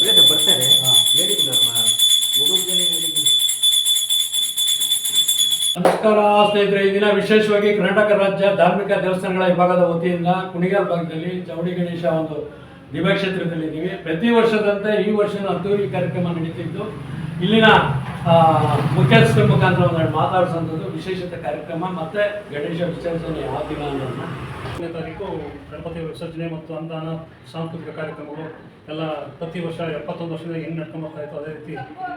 ಇಲ್ಲ ಬರ್ತಾರೆ. ಹೇಳಿದ್ದು ನಮ್ಮ ಹುಡುಗರಿಗೆ ಹೇಳಿದ್ದು ನಮಸ್ಕಾರ ಸ್ನೇಹಿತರೆ. ಈ ದಿನ ವಿಶೇಷವಾಗಿ ಕರ್ನಾಟಕ ರಾಜ್ಯ ಧಾರ್ಮಿಕ ದೇವಸ್ಥಾನಗಳ ವಿಭಾಗದ ವತಿಯಿಂದ ಕುಣಿಗಲ್ ಭಾಗದಲ್ಲಿ ಚೌಡಿ ಗಣೇಶ ಒಂದು ದಿವ್ಯಕ್ಷೇತ್ರದಲ್ಲಿ ಇದ್ದೀವಿ ಪ್ರತಿ ವರ್ಷದಂತೆ ಈ ವರ್ಷ ಅದ್ದೂರಿ ಕಾರ್ಯಕ್ರಮ ನಡೀತಿದ್ದು ಇಲ್ಲಿನ ಮುಖ್ಯಸ್ಥರ ಮುಖಾಂತರ ಒಂದೆರಡು ಮಾತಾಡಿಸುವಂಥದ್ದು ವಿಶೇಷತೆ ಕಾರ್ಯಕ್ರಮ ಮತ್ತೆ ಗಣೇಶ ವಿಸರ್ಜನೆ ಯಾವ ದಿನ ಅನ್ನೋದನ್ನ. ಹತ್ತನೇ ತಾರೀಕು ಗಣಪತಿ ವಿಸರ್ಜನೆ ಮತ್ತು ಅನುದಾನ ಸಾಂಸ್ಕೃತಿಕ ಕಾರ್ಯಕ್ರಮಗಳು ಎಲ್ಲ ಪ್ರತಿ ವರ್ಷ ಎಪ್ಪತ್ತೊಂದು ವರ್ಷದಿಂದ ಹೆಂಗೆ ನಡ್ಕೊಂಬರ್ತಾ ಇತ್ತು ಅದೇ ರೀತಿ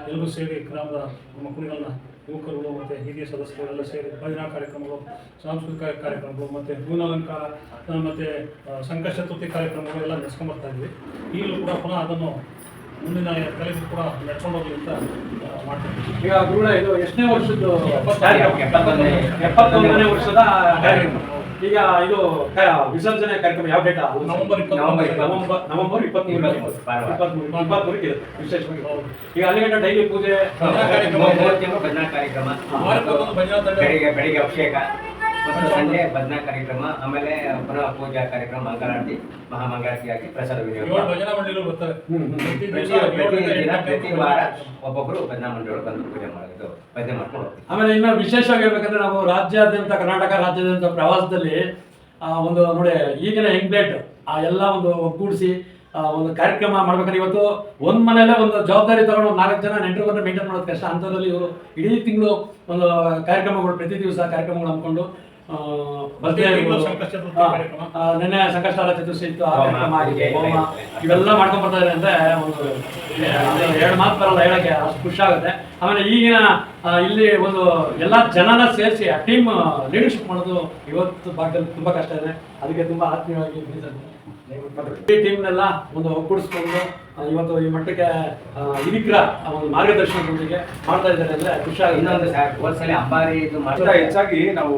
ಎಲ್ಲರೂ ಸೇರಿ ಗ್ರಾಮದ ನಮ್ಮ ಯುವಕರುಗಳು ಮತ್ತು ಹಿರಿಯ ಸದಸ್ಯರುಗಳೆಲ್ಲ ಸೇರಿ ಭಜನಾ ಕಾರ್ಯಕ್ರಮಗಳು, ಸಾಂಸ್ಕೃತಿಕ ಕಾರ್ಯಕ್ರಮಗಳು ಮತ್ತು ಹೂನಾಲಂಕಾರ ಮತ್ತು ಸಂಕಷ್ಟ ಚತುರ್ಥಿ ಕಾರ್ಯಕ್ರಮಗಳು ಎಲ್ಲ ನಡೆಸ್ಕೊಂಬರ್ತಾ ಇದ್ವಿ. ಈಗಲೂ ಕೂಡ ಪುನಃ ಅದನ್ನು ಮುಂದಿನ ಕಲೆಗೂ ಕೂಡ ನಡ್ಕೊಂಡು ಹೋಗ್ಲಿ ಅಂತ ಮಾಡ್ತೀವಿ ಈಗ ಗುರುಗಳ ಇದು ಎಷ್ಟನೇ ವರ್ಷದ್ದು ಎಪ್ಪತ್ತೊಂದನೇ. ವರ್ಷದ ಕಾರ್ಯಕ್ರಮ. ಈಗ ಇದು ಕ- ವಿಸರ್ಜನೆ ಕಾರ್ಯಕ್ರಮ ಯಾವ ಡೇಟ್? ನವೆಂಬರ್. ನವೆಂಬರ್ ಇಪ್ಪತ್ತು. ನವೆಂಬರ್ ನವೆಂಬರ್ ಇಪ್ಪತ್ಮೂರು. ಇಪ್ಪತ್ಮೂರಕ್ಕೆ ಇರುತ್ತೆ ವಿಶೇಷವಾಗಿ. ಈಗ ಅಲ್ಲಿ ಗಂಟ ಡೈಲಿ ಪೂಜೆ? ಭಜನಾ ಕಾರ್ಯಕ್ರಮ. ಬೆಳಿಗ್ಗೆ ಅಭಿಷೇಕ. ಮತ್ತು ಸಂಜೆ ಭಜನಾ ಕಾರ್ಯಕ್ರಮ ಆಮೇಲೆ ಪುನಃ ಪೂಜಾ ಕಾರ್ಯಕ್ರಮ ಮಂಗಳಾರತಿ ಮಹಾಮಂಗಳಾರತಿಯಾಗಿ ಪ್ರಸಾದ ವಿನಿಯೋಗ. ಪ್ರತಿ ವಾರ. ಒಬ್ಬೊಬ್ಬರು ಭಜನಾ ಮಂಡಳಿಗಳು ಬಂದು ಪೂಜೆ ಮಾಡೋದು ಭಜನೆ ಮಾಡ್ಕೊಂಡು ಹೋಗ್ತೀವಿ ಆಮೇಲೆ ಇನ್ನು ವಿಶೇಷವಾಗಿ ಹೇಳ್ಬೇಕಂದ್ರೆ ನಾವು ರಾಜ್ಯಾದ್ಯಂತ ಕರ್ನಾಟಕ ರಾಜ್ಯಾದ್ಯಂತ ಪ್ರವಾಸದಲ್ಲಿ ಆ, ಒಂದು ನೋಡಿ ಈಗಿನ ಹೆಂಗ್ ಬ್ಲೇಟ್ ಆ ಎಲ್ಲ ಒಂದು ಒಗ್ಗೂಡಿಸಿ ಒಂದು ಕಾರ್ಯಕ್ರಮ ಮಾಡ್ಬೇಕಾದ್ರೆ ಇವತ್ತು ಒಂದ್ ಮನೆಯಲ್ಲೇ ಒಂದು ಜವಾಬ್ದಾರಿ ತಗೊಂಡು ನಾಲ್ಕು ಜನ ನೆಂಟರು ಬಂದ್ರೆ ಮೇಂಟೈನ್ ಮಾಡೋದು ಕಷ್ಟ ಅಂಥದ್ರಲ್ಲಿ ಇವರು ಇಡೀ ತಿಂಗಳು ಒಂದು ಕಾರ್ಯಕ್ರಮಗಳು ಪ್ರತಿ ದಿವಸ ಕಾರ್ಯಕ್ರಮಗಳು ಹಮ್ಮಿಕೊಂಡು ಇರ್ಬೋದು. ಸಂಕಷ್ಟ ಚತುರ್ಥಿ ನೆನ್ನೆ ಸಂಕಷ್ಟಾರ ಇತ್ತು ಆ ಹೋಮ, ಕಾರ್ಯಕ್ರಮ ಆಗಿದೆ. ಹೋಮ ಇವೆಲ್ಲ ಮಾಡ್ಕೊಂಡ್ ಬರ್ತಾ ಇದ್ದಾರೆ ಅಂದ್ರೆ ಒಂದು ಎರಡು ಮಾತು ಬರಲ್ಲ ಹೇಳಕ್ಕೆ ಅಷ್ಟು ಖುಷಿ ಆಗುತ್ತೆ. ಆಮೇಲೆ ಈಗಿನ ಇಲ್ಲಿ ಒಂದು ಎಲ್ಲ ಜನನ ಸೇರಿಸಿ ಆ ಟೀಮ್ ಲೀಡರ್ಶಿಪ್ ಮಾಡೋದು ಇವತ್ತು ಭಾಗದಲ್ಲಿ ತುಂಬಾ ಕಷ್ಟ ಇದೆ. ಅದಕ್ಕೆ ತುಂಬಾ ಆತ್ಮೀಯವಾಗಿ. ಈ ಟೀಮ್ನೆಲ್ಲ ಒಂದು ಒಗ್ಗೂಡಿಸ್ಕೊಂಡು ಇವತ್ತು ಈ ಮಟ್ಟಕ್ಕೆ ಹಿರಿಕರ ಒಂದು ಮಾರ್ಗದರ್ಶನದೊಂದಿಗೆ ಮಾಡ್ತಾ ಇದ್ದಾರೆ ಅಂದ್ರೆ ಖುಷಿ ಇನ್ನೊಂದು ಹೋದ್ಸಲಿ ಅಂಬಾರಿ ಇದು ಮಾಡ್ತಾರೆ ಹೆಚ್ಚಾಗಿ ನಾವು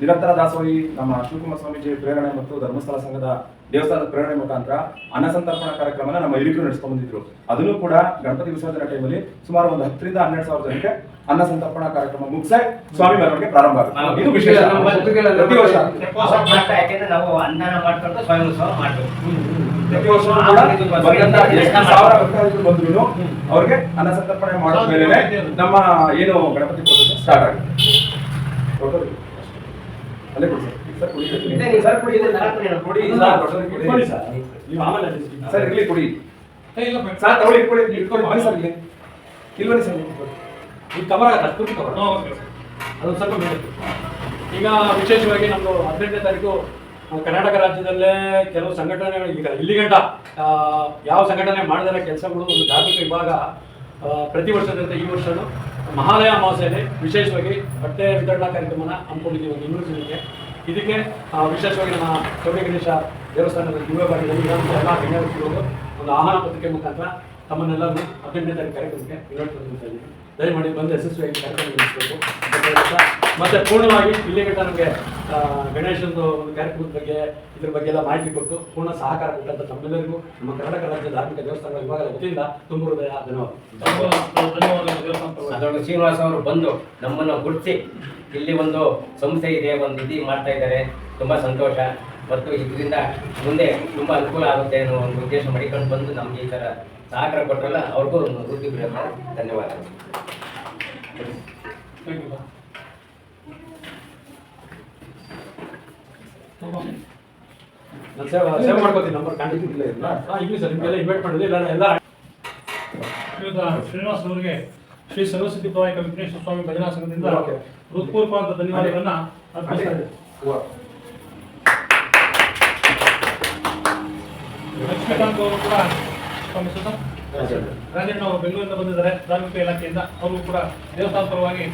ನಿರಂತರ ದಾಸೋಹಿ ನಮ್ಮ ಶಿವಕುಮಾರ ಸ್ವಾಮೀಜಿ ಪ್ರೇರಣೆ ಮತ್ತು ಧರ್ಮಸ್ಥಳ ಸಂಘದ ದೇವಸ್ಥಾನದ ಪ್ರೇರಣೆ ಮುಖಾಂತರ ಅನ್ನ ಸಂತರ್ಪಣಾ ಕಾರ್ಯಕ್ರಮನ ನಮ್ಮ ಹಿರಿಕರು ನಡೆಸ್ಕೊಂಡು ಬಂದಿದ್ರು ಅದನ್ನು ಕೂಡ ಗಣಪತಿ ವಿಸರ್ಜನೆ ಟೈಮಲ್ಲಿ ಸುಮಾರು ಒಂದು ಹತ್ತರಿಂದ ಹನ್ನೆರಡು ಸಾವಿರ ಜನಕ್ಕೆ ಅನ್ನ ಸಂತರ್ಪಣಾ ಕಾರ್ಯಕ್ರಮ ಮುಗಿಸಿ ಸ್ವಾಮಿ ಮೆರವಣಿಗೆ ಪ್ರಾರಂಭ ಆಗುತ್ತೆ. ಇದು ವಿಶೇಷ. ನಮ್ಮ ಪ್ರತಿ ವರ್ಷ. ನಾವು ಮಾಡ್ಕೊಂಡು ಸ್ವಯಂ ಉತ್ಸವ ಪ್ರತಿ ವರ್ಷ ಸಾವಿರ ಭಕ್ತಾದಿಗಳು ಬಂದ್ರು ಅವ್ರಿಗೆ ಅನ್ನ ಸಂತರ್ಪಣೆ ಮಾಡಿದ್ಮೇಲೆ ನಮ್ಮ ಏನು ಗಣಪತಿ ಸ್ಟಾರ್ಟ್ ಆಗುತ್ತೆ. ಅಲ್ಲೇ ಕೊಡಿ ಸರ್ ಸರ್ ಇರ್ಲಿ ಕೊಡಿ. ಸರ್ ತಗೊಳ್ಳಿ ಇಟ್ಕೊಳ್ಳಿ ಇಟ್ಕೊಂಡು. ಬನ್ನಿ ಸರ್ ಇಲ್ಲಿ ಇಲ್ವನಿ ಸರ್ ಈಗ ಕವರ್ ಆಗತ್ತೆ ಅಷ್ಟು ಕವರ್. ಅದೊಂದು ಸ್ವಲ್ಪ ಮೇಲೆ ಈಗ ವಿಶೇಷವಾಗಿ ನಮ್ಮದು ಹದಿನೆಂಟನೇ ತಾರೀಕು ಕರ್ನಾಟಕ ರಾಜ್ಯದಲ್ಲೇ ಕೆಲವು ಸಂಘಟನೆಗಳು ಈಗ ಇಲ್ಲಿ ಗಂಟ ಆ, ಯಾವ ಸಂಘಟನೆ ಮಾಡಿದರೆ ಕೆಲಸಗಳು ಒಂದು ಧಾರ್ಮಿಕ ವಿಭಾಗ ಪ್ರತಿ ವರ್ಷದಂತೆ ಈ ವರ್ಷನೂ ಮಹಾಲಯ ಅಮಾವಾಸ್ಯೆಯಲ್ಲಿ ವಿಶೇಷವಾಗಿ ಬಟ್ಟೆ ವಿತರಣಾ ಕಾರ್ಯಕ್ರಮನ ಹಮ್ಮಿಕೊಂಡಿದ್ದೀವಿ ಒಂದು ಇನ್ನೂರು ಜನಕ್ಕೆ. ಇದಕ್ಕೆ ವಿಶೇಷವಾಗಿ ನಮ್ಮ ಚೌಡಿ ಗಣೇಶ ದೇವಸ್ಥಾನದ ಯುವ ಎಲ್ಲ ಗಣ್ಯ ಒಂದು ಆಹಾರ ಪತ್ರಿಕೆ ಮುಖಾಂತರ ತಮ್ಮನ್ನೆಲ್ಲರೂ ತಾರೀಕು ಕಾರ್ಯಕ್ರಮಕ್ಕೆ ವಿರೋಧ ದಯಮಾಡಿ ಬಂದು ಯಶಸ್ವಿಯಾಗಿ ಕಾರ್ಯಕ್ರಮ ನಡೆಸಬೇಕು. ಮತ್ತೆ ಪೂರ್ಣವಾಗಿ ಇಲ್ಲಿ ಗಂಟ ನಮಗೆ ಗಣೇಶನ ಗಣೇಶಂದು ಒಂದು ಕಾರ್ಯಕ್ರಮದ ಬಗ್ಗೆ ಇದ್ರ ಬಗ್ಗೆ ಎಲ್ಲ ಮಾಹಿತಿ ಕೊಟ್ಟು ಪೂರ್ಣ ಸಹಕಾರ ಕೊಟ್ಟಂತ ತಮ್ಮೆಲ್ಲರಿಗೂ. ನಮ್ಮ ಕರ್ನಾಟಕ ರಾಜ್ಯ ಧಾರ್ಮಿಕ ದೇವಸ್ಥಾನಗಳ ವಿಭಾಗದ ವತಿಯಿಂದ ತುಂಬ ಹೃದಯ ಧನ್ಯವಾದ ಶ್ರೀನಿವಾಸ ಅವರು ಬಂದು ನಮ್ಮನ್ನು ಗುರುತಿಸಿ. ಇಲ್ಲಿ ಒಂದು ಸಂಸ್ಥೆ ಇದೆ ಒಂದು ನಿಧಿ ಮಾಡ್ತಾ ಇದ್ದಾರೆ. ತುಂಬಾ ಸಂತೋಷ. ಮತ್ತು ಇದರಿಂದ ಮುಂದೆ ತುಂಬಾ ಅನುಕೂಲ ಆಗುತ್ತೆ ಅನ್ನೋ ಒಂದು ಉದ್ದೇಶ ಮಾಡಿಕೊಂಡು ಬಂದು ನಮ್ಗೆ ಈ ತರ ಸಹಕಾರ ಕೊಟ್ಟರಲ್ಲ ಅವ್ರಿಗೂ ವೃತ್ತಿ ಧನ್ಯವಾದಗಳು. ಬಿಡೋಣ you, sir. ತುಂಬ ನಾನು ಸೇವೆ ಸೇವೆ ಮಾಡ್ಕೋತೀನಿ ನಂಬರ್ ಖಂಡಿತ ಇಲ್ಲ ಇಲ್ಲ ಹಾಂ ಇಲ್ಲಿ ಸರ್ ನಿಮಗೆಲ್ಲ ಇನ್ವೈಟ್ ಮಾಡಿದೆ ಇಲ್ಲ ಎಲ್ಲ ಶ್ರೀನಿವಾಸ್ ಅವರಿಗೆ ಶ್ರೀ ಸರಸ್ವತಿ ಪ್ರವಾಹಿಕ ವಿಘ್ನೇಶ್ವರ ಸ್ವಾಮಿ ಭಜನಾ ಸಂಘದಿಂದ ಓಕೆ. ಹೃತ್ಪೂರ್ವಕವಾದ ಧನ್ಯವಾದಗಳನ್ನ ಅರ್ಪಿಸ್ತಾ ಅವರು ಕೂಡ ರಾಜಣ್ಣ ಅವರು ಬೆಂಗಳೂರಿಂದ ಬಂದಿದ್ದಾರೆ. ಧಾರ್ಮಿಕ ಇಲಾಖೆಯಿಂದ ಅವರು ಕೂಡ ದೇವಸ್ಥಾನ ಪರವಾಗಿ.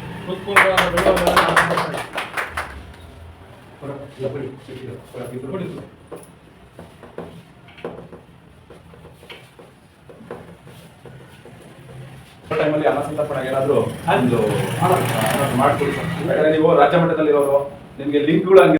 ಟೈಮಲ್ಲಿ ಅನಸಂತರ್ಪಣೆ ಏನಾದರೂ ಯಾಕಂದ್ರೆ ನೀವು ರಾಜ್ಯ ಮಟ್ಟದಲ್ಲಿ ಇರೋರು ನಿಮಗೆ ಲಿಂಕ್ಗಳು ಹಂಗೆ